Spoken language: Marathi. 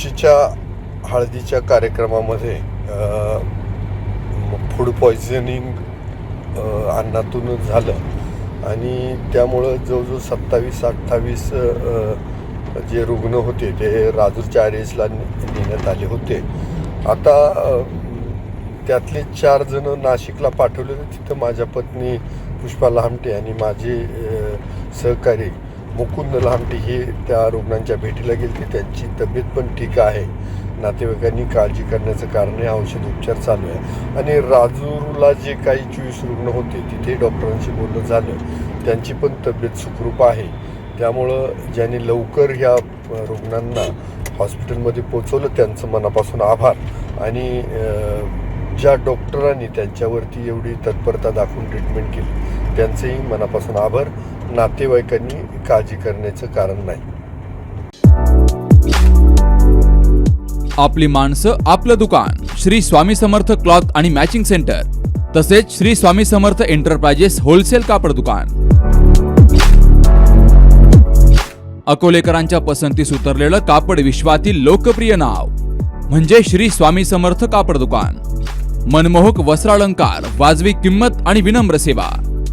तुळशीच्या हळदीच्या कार्यक्रमामध्ये फूड पॉयझनिंग अन्नातूनच झालं. आणि त्यामुळं जवळजवळ सत्तावीस अठ्ठावीस जे रुग्ण होते ते राजूरच्या आर एसला नेण्यात आले होते. आता त्यातले चार जण नाशिकला पाठवले होते तिथं माझ्या पत्नी पुष्पा लहामटे आणि माझे सहकारी मुकुंद लांबटी हे त्या रुग्णांच्या भेटीला गेले त्यांची तब्येत पण ठीक आहे. नातेवाईकांनी काळजी करण्याचं कारण हे औषध उपचार चालू आहे. आणि राजूरला जे काही चोवीस रुग्ण होते तिथे डॉक्टरांशी बोलणं झालं. त्यांची पण तब्येत सुखरूप आहे. त्यामुळं ज्यांनी लवकर ह्या रुग्णांना हॉस्पिटलमध्ये पोचवलं त्यांचं मनापासून आभार. आणि ज्या डॉक्टरांनी त्यांच्यावरती एवढी तत्परता दाखवून ट्रीटमेंट केली त्यांचेही मनापासून आभार. नातेवाईकांनी काळजी करण्याचं कारण नाही. आपली माणसं आपलं दुकान श्री स्वामी समर्थ क्लॉथ आणि मॅचिंग सेंटर तसेच श्री स्वामी समर्थ एंटरप्राइजेस होलसेल कापड दुकान. अकोलेकरांच्या पसंतीस उतरलेलं कापड विश्वातील लोकप्रिय नाव म्हणजे श्री स्वामी समर्थ कापड दुकान. मनमोहक वस्त्रालंकार वाजवी किंमत आणि विनम्र सेवा.